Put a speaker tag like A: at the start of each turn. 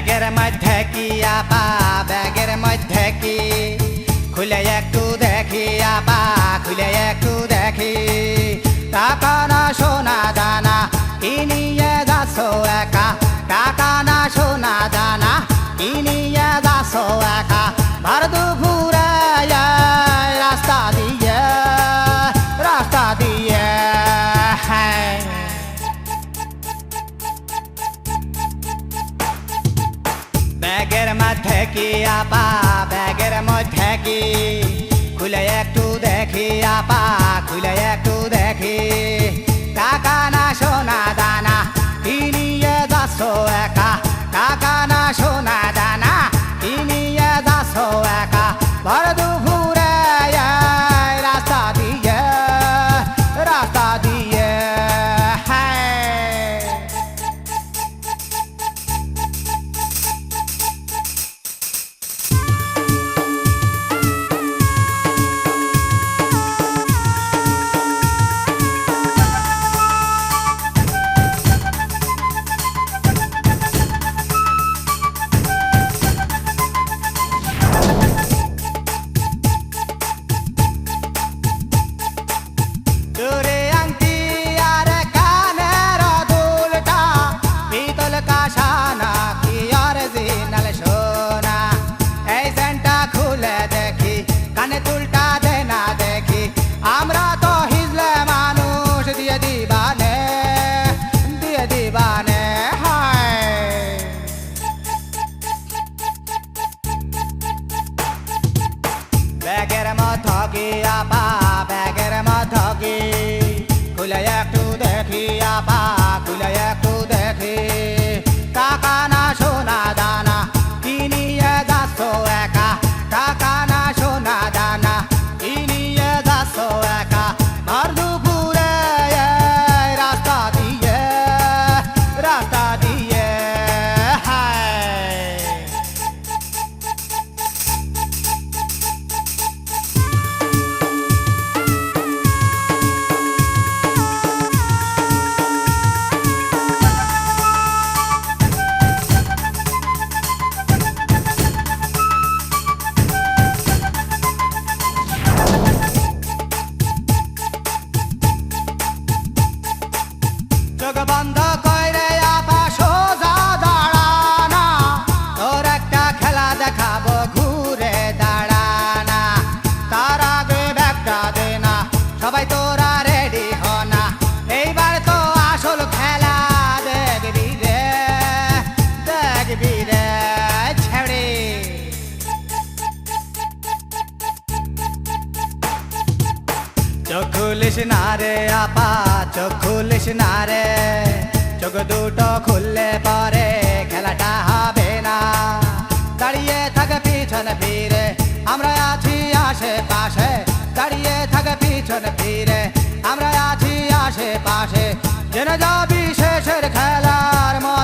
A: ব্যাগের মধ্যে কি আপা ব্যাগের মধ্যে কি? খুলে একটু দেখি আপা খুলে একটু দেখি। তখন শোনা জানা কি নিয়ে যাচ্ছ এক ব্যাগের মধ্যে কি আপা? ব্যাগের মধ্যে কি? খুলে একটু দেখি আপা, খুলে একটু দেখি। টাকা না সোনা দানা কিনিয়ে যাচ্ছ একা? টাকা না সোনা দানা কিনিয়ে দাস যাচ্ছ একা? ভর দেখি খুলিস না রে আপা, চোখ খুলিস না রে। চোখ দুটো খুললে পরে খেলাটা হবে না। দাঁড়িয়ে থাকে পিছন ফিরে, আমরা আছি আশেপাশে। দাঁড়িয়ে থাকে পিছন ফিরে, আমরা আছি আশেপাশে। জেনে যাবি শেষের খেলার মজাটা